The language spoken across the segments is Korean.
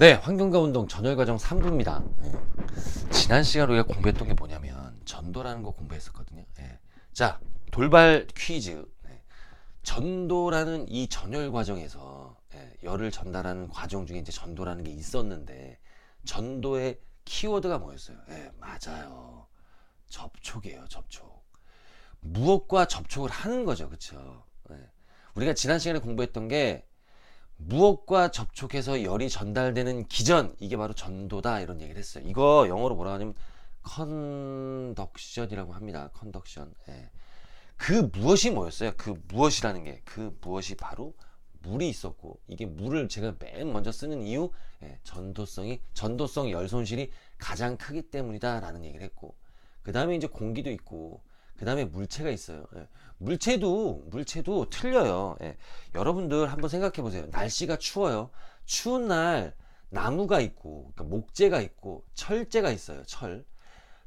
네, 환경과 운동 전열 과정 3부입니다. 지난 시간 우리가 공부했던 게 뭐냐면 전도라는 거 공부했었거든요. 예. 자, 돌발 퀴즈. 네. 전도라는 이 전열 과정에서 예, 열을 전달하는 과정 중에 이제 전도라는 게 있었는데 전도의 키워드가 뭐였어요? 예, 맞아요. 접촉이에요, 접촉. 무엇과 접촉을 하는 거죠, 그렇죠? 우리가 지난 시간에 공부했던 게 무엇과 접촉해서 열이 전달되는 기전 이게 바로 전도다 이런 얘기를 했어요. 이거 영어로 뭐라 하냐면 컨덕션이라고 합니다. 컨덕션. 예. 그 무엇이 뭐였어요? 그 무엇이라는 게 그 무엇이 바로 물이 있었고 이게 물을 제가 맨 먼저 쓰는 이유 예, 전도성이 전도성 열 손실이 가장 크기 때문이다라는 얘기를 했고 그 다음에 이제 공기도 있고 그 다음에 물체가 있어요. 예. 물체도 물체도 틀려요. 예. 여러분들 한번 생각해 보세요. 날씨가 추워요. 추운 날 나무가 있고 그러니까 목재가 있고 철재가 있어요. 철.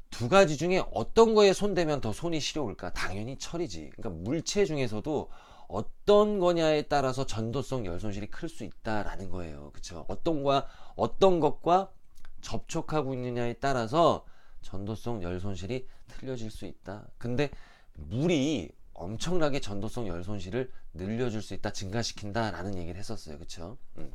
두 가지 중에 어떤 거에 손대면 더 손이 시려울까? 당연히 철이지. 그러니까 물체 중에서도 어떤 거냐에 따라서 전도성 열 손실이 클 수 있다라는 거예요. 그렇죠? 어떤 과 어떤 것과 접촉하고 있느냐에 따라서 전도성 열 손실이 틀려질 수 있다. 근데 물이 엄청나게 전도성 열 손실을 늘려줄 수 있다, 증가시킨다라는 얘기를 했었어요. 그쵸? 음.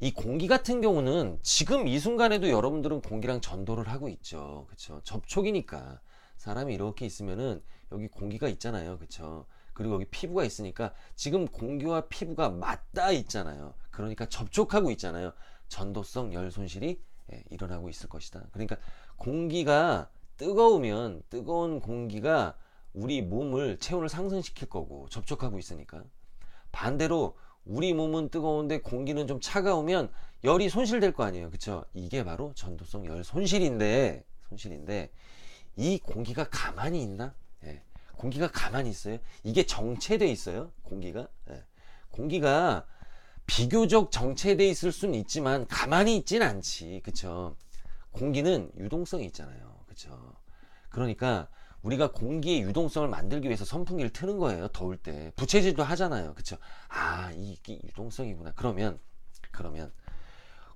이 공기 같은 경우는 지금 이 순간에도 여러분들은 공기랑 전도를 하고 있죠. 그쵸? 접촉이니까. 사람이 이렇게 있으면은 여기 공기가 있잖아요. 그쵸? 그리고 여기 피부가 있으니까 지금 공기와 피부가 맞닿아 있잖아요. 그러니까 접촉하고 있잖아요. 전도성 열 손실이 예, 일어나고 있을 것이다. 그러니까 공기가 뜨거우면 뜨거운 공기가 우리 몸을 체온을 상승시킬 거고 접촉하고 있으니까. 반대로 우리 몸은 뜨거운데 공기는 좀 차가우면 열이 손실될 거 아니에요. 그쵸? 이게 바로 전도성 열 손실인데 손실인데 이 공기가 가만히 있나? 예. 공기가 가만히 있어요? 이게 정체돼 있어요? 공기가? 예. 공기가 비교적 정체돼 있을 수는 있지만 가만히 있진 않지. 그쵸 공기는 유동성이 있잖아요 그쵸 그러니까 우리가 공기의 유동성을 만들기 위해서 선풍기를 트는 거예요. 더울 때. 부채질도 하잖아요. 그쵸? 아, 이게 유동성이구나. 그러면, 그러면,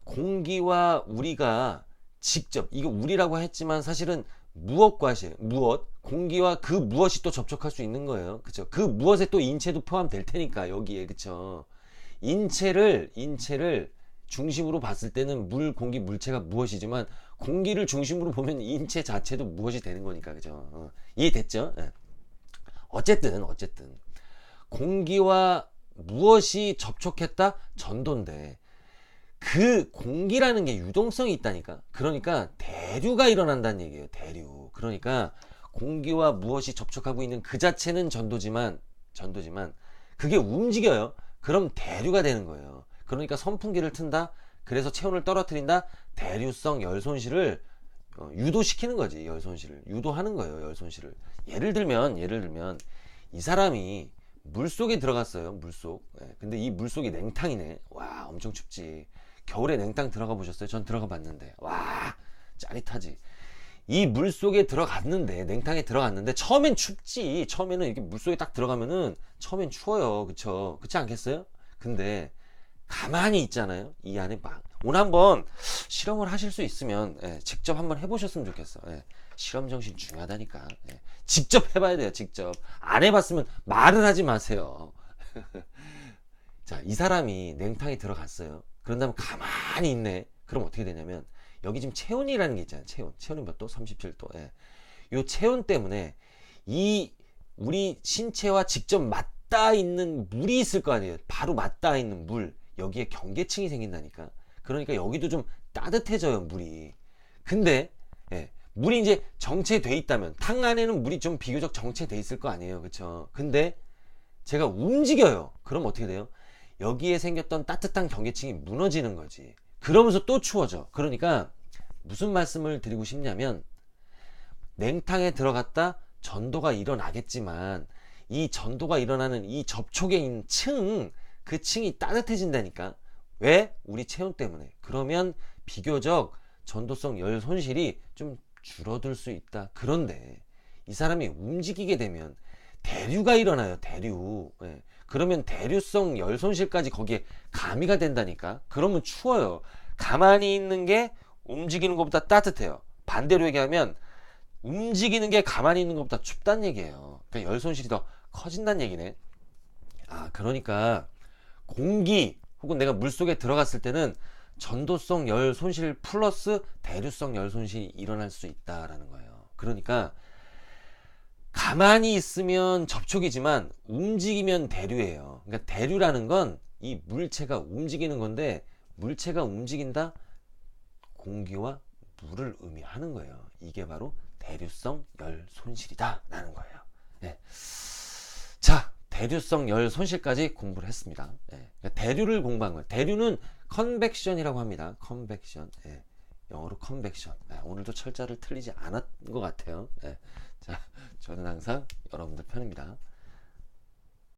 공기와 우리가 직접, 이거 우리라고 했지만 사실은 무엇과 시 무엇, 공기와 그 무엇이 또 접촉할 수 있는 거예요. 그쵸? 그 무엇에 또 인체도 포함될 테니까, 여기에. 그쵸? 인체를, 인체를 중심으로 봤을 때는 물, 공기, 물체가 무엇이지만 공기를 중심으로 보면 인체 자체도 무엇이 되는 거니까 그죠? 어, 이해됐죠? 네. 어쨌든 어쨌든 공기와 무엇이 접촉했다 전도인데 그 공기라는 게 유동성이 있다니까. 그러니까 대류가 일어난다는 얘기예요. 대류. 그러니까 공기와 무엇이 접촉하고 있는 그 자체는 전도지만 전도지만 그게 움직여요. 그럼 대류가 되는 거예요. 그러니까 선풍기를 튼다. 그래서 체온을 떨어뜨린다. 대류성 열 손실을 어, 유도시키는 거지. 열 손실을 유도하는 거예요. 열 손실을. 예를 들면 예를 들면 이 사람이 물 속에 들어갔어요. 물 속. 예, 근데 이 물 속이 냉탕이네. 와 엄청 춥지. 겨울에 냉탕 들어가 보셨어요? 전 들어가 봤는데 와 짜릿하지. 이 물 속에 들어갔는데 냉탕에 들어갔는데 처음엔 춥지. 처음에는 이렇게 물 속에 딱 들어가면은 처음엔 추워요. 그쵸? 그렇지 않겠어요? 근데 가만히 있잖아요. 이 안에 막. 오늘 한번 실험을 하실 수 있으면 예, 직접 한번 해보셨으면 좋겠어. 예, 실험 정신 중요하다니까. 예, 직접 해봐야 돼요. 직접 안 해봤으면 말을 하지 마세요. 자, 이 사람이 냉탕에 들어갔어요. 그런 다음에 가만히 있네. 그럼 어떻게 되냐면 여기 지금 체온이라는 게 있잖아요. 체온. 체온이 몇 도? 37도. 예. 요 체온 때문에 이 우리 신체와 직접 맞닿아 있는 물이 있을 거 아니에요. 바로 맞닿아 있는 물. 여기에 경계층이 생긴다니까. 그러니까 여기도 좀 따뜻해져요, 물이. 근데, 예, 물이 이제 정체돼 있다면, 탕 안에는 물이 좀 비교적 정체돼 있을 거 아니에요. 그쵸? 근데, 제가 움직여요. 그럼 어떻게 돼요? 여기에 생겼던 따뜻한 경계층이 무너지는 거지. 그러면서 또 추워져. 그러니까, 무슨 말씀을 드리고 싶냐면, 냉탕에 들어갔다 전도가 일어나겠지만, 이 전도가 일어나는 이 접촉에 있는 층, 그 층이 따뜻해진다니까. 왜? 우리 체온 때문에. 그러면 비교적 전도성 열 손실이 좀 줄어들 수 있다. 그런데 이 사람이 움직이게 되면 대류가 일어나요. 대류. 예. 그러면 대류성 열 손실까지 거기에 가미가 된다니까. 그러면 추워요. 가만히 있는 게 움직이는 것보다 따뜻해요. 반대로 얘기하면 움직이는 게 가만히 있는 것보다 춥다는 얘기예요. 그러니까 열 손실이 더 커진다는 얘기네. 아, 그러니까 공기 혹은 내가 물 속에 들어갔을 때는 전도성 열 손실 플러스 대류성 열 손실이 일어날 수 있다라는 거예요. 그러니까 가만히 있으면 접촉이지만 움직이면 대류예요. 그러니까 대류라는 건 이 물체가 움직이는 건데 물체가 움직인다 공기와 물을 의미하는 거예요. 이게 바로 대류성 열 손실이다라는 거예요. 네. 자, 대류성 열 손실까지 공부를 했습니다. 예. 그러니까 대류를 공부한 거예요. 대류는 컨벡션이라고 합니다. 컨벡션. 예. 영어로 컨벡션. 예, 오늘도 철자를 틀리지 않았던 것 같아요. 예. 자, 저는 항상 여러분들 편입니다.